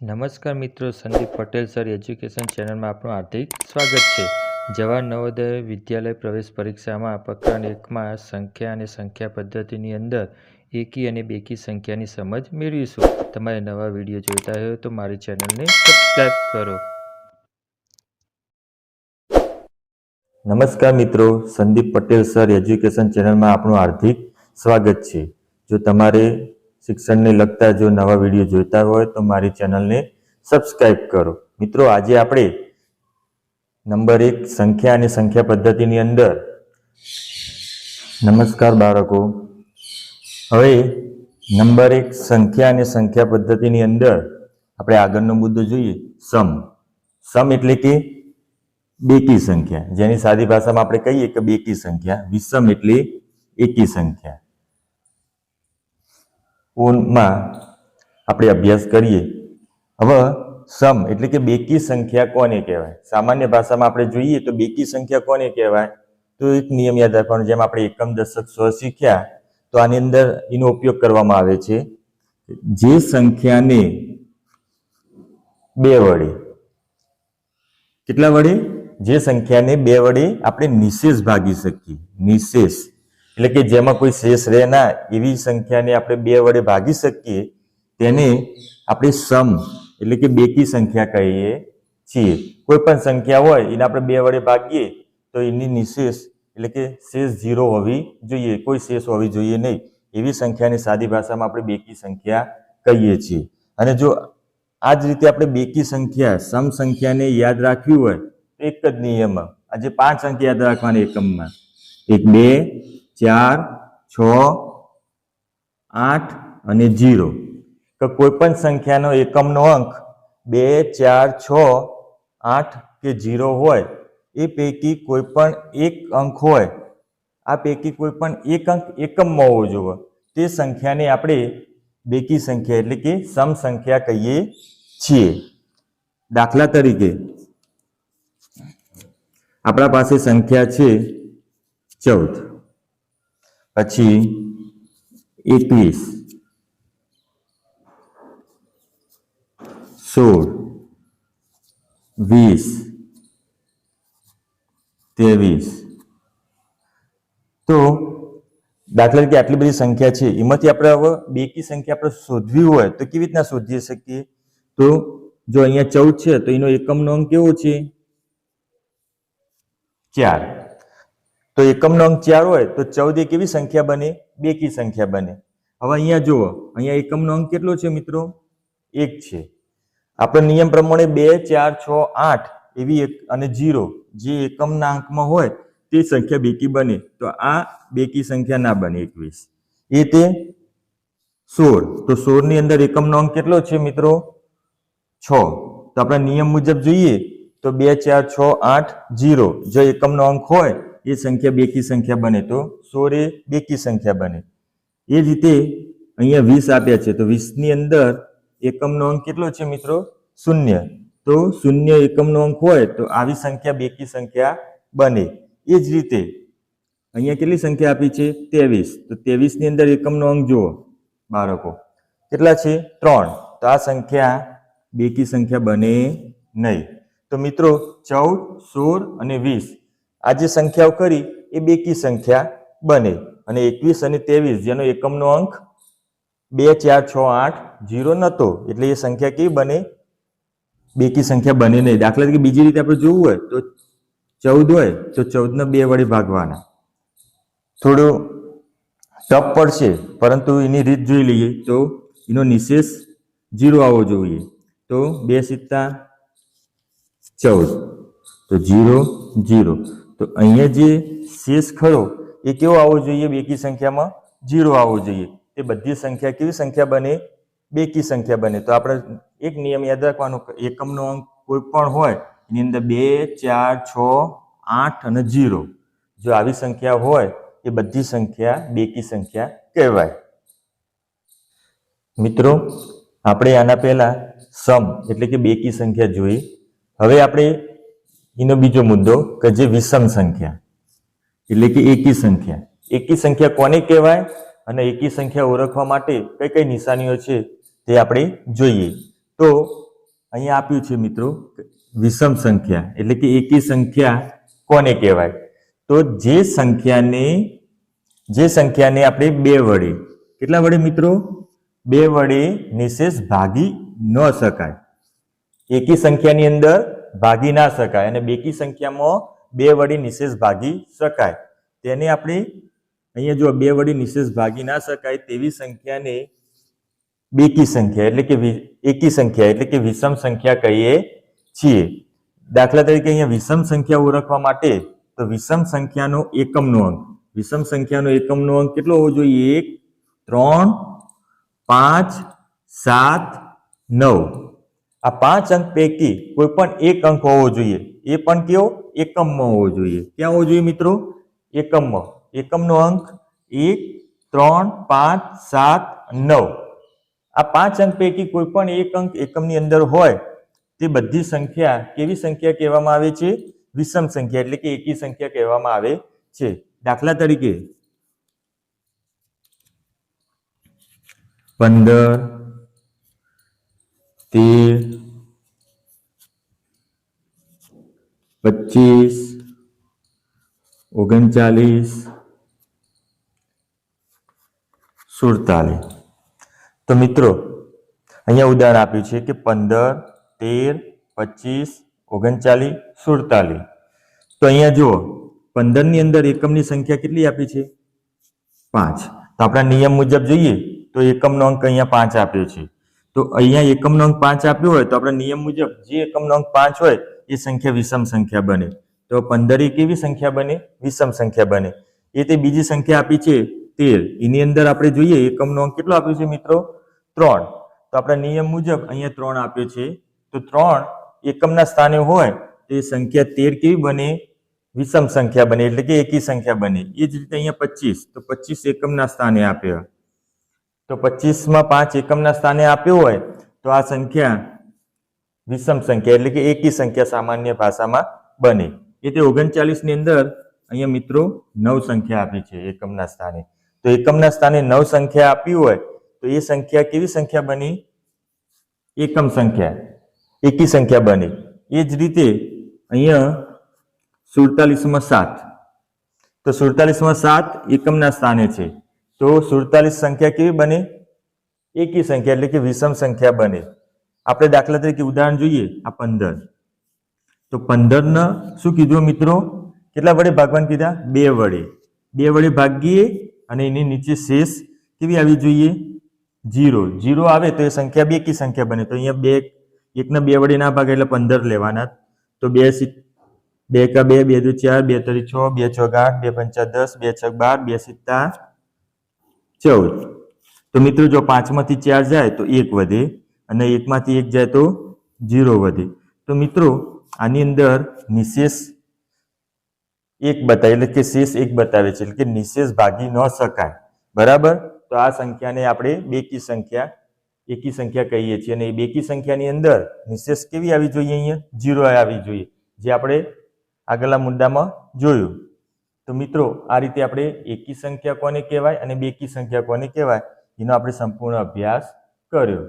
નમસ્કાર મિત્રો, Sandeep Patel sir education ચેનલમાં આપનું હાર્દિક સ્વાગત છે. જવાહર નવોદય વિદ્યાલય પ્રવેશ પરીક્ષામાં પ્રકરણ એકમાં સંખ્યા અને સંખ્યા પદ્ધતિની અંદર એકી અને બેકી સંખ્યાની સમજ મેળવીશું. તમારે નવા વીડિયો જોઈતા હોય તો મારી ચેનલને સબસ્ક્રાઈબ કરો. નમસ્કાર મિત્રો, સંદીપ પટેલ સર એજ્યુકેશન ચેનલમાં આપનું હાર્દિક સ્વાગત છે. જો તમારે શિક્ષણને લગતા જો નવા વીડિયો જોઈતા હોય તો મારી ચેનલને સબસ્ક્રાઈબ કરો. મિત્રો, આજે આપણે નંબર એક સંખ્યા અને સંખ્યા પદ્ધતિની અંદર નમસ્કાર બાળકો. હવે નંબર એક સંખ્યા અને સંખ્યા પદ્ધતિની અંદર આપણે આગળનો મુદ્દો જોઈએ. સમ. સમ એટલે કે બેકી સંખ્યા. જેની સાદી ભાષામાં આપણે કહીએ કે બેકી સંખ્યા. વિષમ એટલે એકી સંખ્યા. માં આપણે અભ્યાસ કરીએ. હવે સમ એટલે કે બેકી સંખ્યા કોને કહેવાય? સામાન્ય ભાષામાં આપણે જોઈએ તો બેકી સંખ્યા કોને કહેવાય? તો એક નિયમ યાદ રાખવાનો, જેમ આપણે એકમ દશક સ્વ શીખ્યા, તો આની અંદર એનો ઉપયોગ કરવામાં આવે છે. જે સંખ્યાને બે વડે, કેટલા વડે? જે સંખ્યાને બે વડે આપણે નિશેષ ભાગી શકીએ. નિશેષ. એટલે કે જેમાં કોઈ શેષ રહે ના, એવી સંખ્યાને આપણે બે વડે ભાગી શકીએ, તેને આપણે સમ એટલે કે બેકી સંખ્યા કહીએ છીએ. કોઈ પણ સંખ્યા હોય, એને આપણે બે વડે ભાગીએ, તો એની નિશેષ એટલે કે શેષ ઝીરો હોવી જોઈએ. કોઈ શેષ હોવી જોઈએ નહીં. એવી સંખ્યાની સાદી ભાષામાં આપણે બેકી સંખ્યા કહીએ છીએ. અને જો આ જ રીતે આપણે બેકી સંખ્યા, સમ સંખ્યાને યાદ રાખવી હોય, તો એક જ નિયમ. આજે પાંચ અંક યાદ રાખવાની એકમમાં. એક, બે ચાર, છ, આઠ અને જીરો તો કોઈ પણ સંખ્યાનો એકમનો અંક બે, ચાર, છ, આઠ કે જીરો હોય, એ પૈકી કોઈ પણ એક અંક હોય, આ પૈકી કોઈ પણ એક અંક એકમમાં હોવો જોઈએ. તે સંખ્યાને આપણે બેકી સંખ્યા એટલે કે સમ સંખ્યા કહીએ છીએ. દાખલા તરીકે આપણા પાસે સંખ્યા છે ચૌદ. પછી એકવીસ સોળ, વીસ, ત્રેવીસ. તો દાખલા તરીકે આટલી બધી સંખ્યા છે, એમાંથી આપણે હવે બેકી સંખ્યા આપણે શોધવી હોય તો કેવી રીતના શોધી શકીએ? તો જો અહીંયા ચૌદ છે તો એનો એકમનો અંક કેવો છે? ચાર. તો એકમનો અંક ચાર હોય તો ચૌદ કેવી સંખ્યા બને? બેકી સંખ્યા બને. હવે અહીંયા જુઓ, અહીંયા એકમનો અંક કેટલો છે મિત્રો? એક છે. આપણે નિયમ પ્રમાણે બે, ચાર, છ, આઠ એવી એક અને જીરો, જે એકમના અંકમાં હોય તે સંખ્યા બેકી બને. તો આ બેકી સંખ્યા ના બને એકવીસ. એ તે સોળ. તો સોળની અંદર એકમનો અંક કેટલો છે મિત્રો? છ. તો આપણા નિયમ મુજબ જોઈએ તો બે, ચાર, છ, આઠ, જીરો, જો એકમનો અંક હોય એ સંખ્યા બેકી સંખ્યા બને તો સોળ એ બેકી સંખ્યા બને. એ રીતે અહીંયા વીસ આપ્યા છે. તો વીસની અંદર એકમનો અંક કેટલો છે મિત્રો? શૂન્ય. તો શૂન્ય એકમનો અંક હોય તો આવી સંખ્યા બેકી સંખ્યા બને. એ જ રીતે અહીંયા કેટલી સંખ્યા આપી છે? ત્રેવીસ. તો ત્રેવીસની અંદર એકમનો અંક જુઓ બાળકો. કેટલા છે? ત્રણ. તો આ સંખ્યા બેકી સંખ્યા બને નહીં. તો મિત્રો ચૌદ, સોળ અને વીસ આ જે સંખ્યાઓ કરી, એ બેકી સંખ્યા બને. અને એકવીસ અને ત્રેવીસ, જેનો એકમનો અંક બે, ચાર, છ, આઠ જીરો નહોતો એટલે એ સંખ્યા કેવી બને? બેકી સંખ્યા બને નહીં. દાખલા તરીકે બીજી રીતે આપણે જોવું હોય, તો ચૌદ હોય, તો ચૌદને બે વડે ભાગવાના. થોડું ટપ પડશે, પરંતુ એની રીત જોઈ લઈએ. તો એનો નિશેષ જીરો આવવો જોઈએ. તો બે સિત્તા ચૌદ. તો જીરો જીરો તો અહીંયા જે શેષ ખરો એ કેવો આવવો જોઈએ? બેકી સંખ્યામાં જીરો આવવો જોઈએ. તે બધી સંખ્યા કેવી સંખ્યા બને? બેકી સંખ્યા બને. તો આપણે એક નિયમ યાદ રાખવાનો એકમનો અંક કોઈ પણ હોય, એની અંદર બે, ચાર, છ, આઠ અને જીરો જો આવી સંખ્યા હોય, એ બધી સંખ્યા બેકી સંખ્યા કહેવાય. મિત્રો, આપણે આના પહેલા સમ એટલે કે બેકી સંખ્યા જોઈ. હવે આપણે એનો બીજો મુદ્દો કે જે વિષમ સંખ્યા, એટલે કે એકી સંખ્યા. એકી સંખ્યા કોને કહેવાય? અને એકી સંખ્યા ઓળખવા માટે કઈ કઈ નિશાનીઓ છે તે આપણે જોઈએ. તો અહીંયા આપ્યું છે મિત્રો વિષમ સંખ્યા, એટલે કે એકી સંખ્યા કોને કહેવાય? તો જે સંખ્યાને જે સંખ્યાને આપણે બે વડે, કેટલા વડે મિત્રો? બે વડે નિશેષ ભાગી ન શકાય. એકી સંખ્યાની અંદર ભાગી ના શકાય અને બેકી સંખ્યામાં બે વડી નિશેષ ભાગી શકાય. તેને આપણે અહીંયા જો બે વડી નિશેષ ભાગી ના શકાય તેવી સંખ્યાને બેકી સંખ્યા એટલે કે એકી સંખ્યા એટલે કે વિષમ સંખ્યા કહીએ છીએ. દાખલા તરીકે અહીંયા વિષમ સંખ્યા ઓળખવા માટે તો વિષમ સંખ્યાનો એકમનો અંક. વિષમ સંખ્યાનો એકમનો અંક કેટલો હોવો જોઈએ? એક, ત્રણ, પાંચ, સાત, નવ. આ પાંચ અંક પૈકી કોઈ પણ એક અંક હોવો જોઈએ. એ પણ કયો? એકમમાં હોવો જોઈએ. ક્યાં હોવો જોઈએ મિત્રો? એકમમાં. એકમનો અંક એક, ત્રણ, પાંચ, સાત, નવ. આ પાંચ અંક પૈકી કોઈ પણ એક અંક એકમની અંદર હોય, તે બધી સંખ્યા કેવી સંખ્યા કહેવામાં આવે છે? વિષમ સંખ્યા એટલે કે એકી સંખ્યા કહેવામાં આવે છે. દાખલા તરીકે પંદર તેર પચીસ, ઓગણચાલીસ, સુડતાલીસ. તો મિત્રો, અહીંયા ઉદાહરણ આપ્યું છે કે પંદર, તેર, પચીસ, ઓગણચાલીસ, સુડતાલીસ. તો અહીંયા જુઓ, પંદરની અંદર એકમની સંખ્યા કેટલી આપી છે? પાંચ. તો આપણા નિયમ મુજબ જોઈએ તો એકમનો અંક અહીંયા પાંચ આપ્યો છે. તો અહીંયા એકમનો અંક પાંચ આપ્યો હોય તો આપણા નિયમ મુજબ જે એકમનો અંક પાંચ હોય એ સંખ્યા વિષમ સંખ્યા બને. તો પંદર કેવી સંખ્યા બને? વિષમ સંખ્યા બને. એ તે બીજી સંખ્યા આપી છે તેર. એની અંદર આપણે જોઈએ એકમનો અંક કેટલો આપ્યો છે મિત્રો? ત્રણ. તો આપણા નિયમ મુજબ અહીંયા ત્રણ આપ્યો છે. તો ત્રણ એકમના સ્થાને હોય તો એ સંખ્યા તેર કેવી બને? વિષમ સંખ્યા બને. એટલે કે એકી સંખ્યા બને. એ જ રીતે અહીંયા પચીસ. તો પચીસ એકમના સ્થાને આપ્યો. તો પચીસમાં પાંચ એકમના સ્થાને આપ્યું હોય તો આ સંખ્યા વિષમ સંખ્યા એટલે કે એકી સંખ્યા સામાન્ય ભાષામાં બને. એ તે ઓગણચાલીસની અંદર અહીંયા મિત્રો નવ સંખ્યા આપી છે એકમના સ્થાને. તો એકમના સ્થાને નવ સંખ્યા આપી હોય તો એ સંખ્યા કેવી સંખ્યા બની? એકમ સંખ્યા. એકી સંખ્યા બની. એ જ રીતે અહીંયા સુડતાલીસમાં સાત. તો સુડતાલીસમાં સાત એકમના સ્થાને છે. તો સુડતાલીસ સંખ્યા કેવી બને? એકી સંખ્યા એટલે કે વિષમ સંખ્યા બને. આપણે દાખલા તરીકે ઉદાહરણ જોઈએ, આ પંદર. તો પંદરના શું કીધું મિત્રો? કેટલા વડે ભાગવાન કીધા? બે વડે. બે વડે ભાગીએ અને એની નીચે શેષ કેવી આવી જોઈએ? જીરો જીરો આવે તો એ સંખ્યા બે કી સંખ્યા બને. તો અહીંયા બે, એકના બે વડે ના ભાગે એટલે પંદર લેવાના. તો બે સિત બે કા બે બે દુ ચાર, બે તરી છ, બે છ આઠ બે પંચા દસ, બે છ બાર, બે સિત્તા ચૌદ. તો મિત્રો, જો પાંચમાંથી ચાર જાય તો એક વધે અને એકમાંથી એક જાય તો જીરો વધે. તો મિત્રો, આની અંદર નિશેષ એક બતાવે એટલે કે શેષ એક બતાવે છે, એટલે કે નિશેષ ભાગી ન શકાય. બરાબર? તો આ સંખ્યાને આપણે બેકી સંખ્યા, એકી સંખ્યા કહીએ છીએ. અને એ બેકી સંખ્યાની અંદર નિશેષ કેવી આવી જોઈએ અહીંયા? ઝીરો આવી જોઈએ. જે આપણે આગળના મુદ્દામાં જોયું. તો મિત્રો, આ રીતે આપણે એકી સંખ્યા કોને કહેવાય અને બેકી સંખ્યા કોને કહેવાય? એનો આપણે સંપૂર્ણ અભ્યાસ કર્યો.